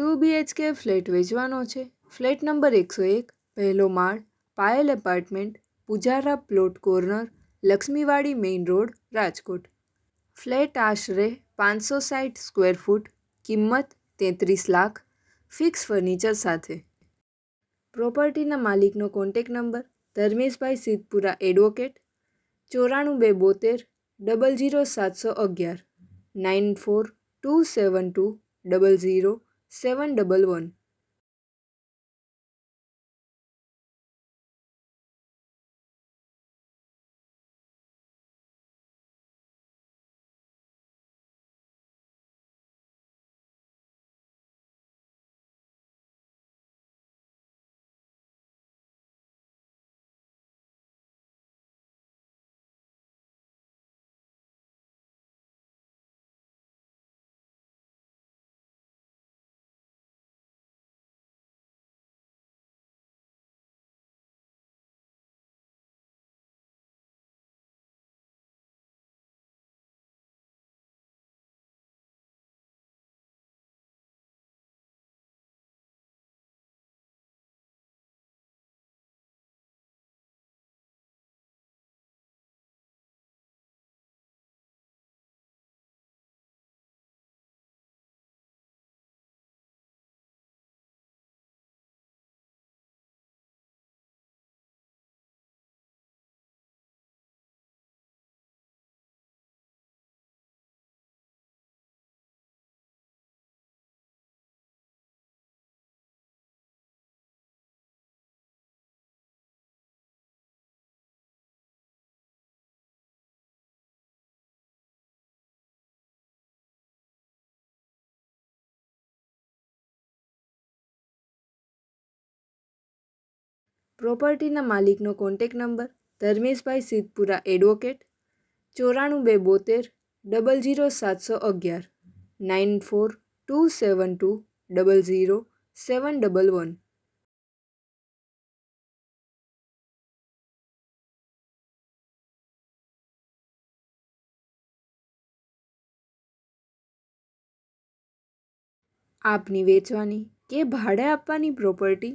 Two BHK flat વેચવાનો છે. Flat number એકસો એક, પહેલો માળ, Payal apartment, Pujara plot corner, Laxmiwadi main road, Rajkot. Flat આશરે પાંચસો સાઠ સ્ક્વેર ફૂટ, કિંમત તેત્રીસ લાખ, ફિક્સ ફર્નિચર સાથે. પ્રોપર્ટીના માલિકનો contact number, Dharmeshbhai Siddhpura advocate, ચોરાણું બે બોતેર, ડબલ ઝીરો સાતસો અગિયાર, nine four two seven two double zero seven double one પ્રોપર્ટીના માલિકનો contact number, Dharmeshbhai Siddhpura advocate ચોરાણું બે બોતેર, ડબલ ઝીરો સાતસો અગિયાર, nine four two seven two double zero seven double one. આપની વેચવાની કે ભાડે આપવાની પ્રોપર્ટી?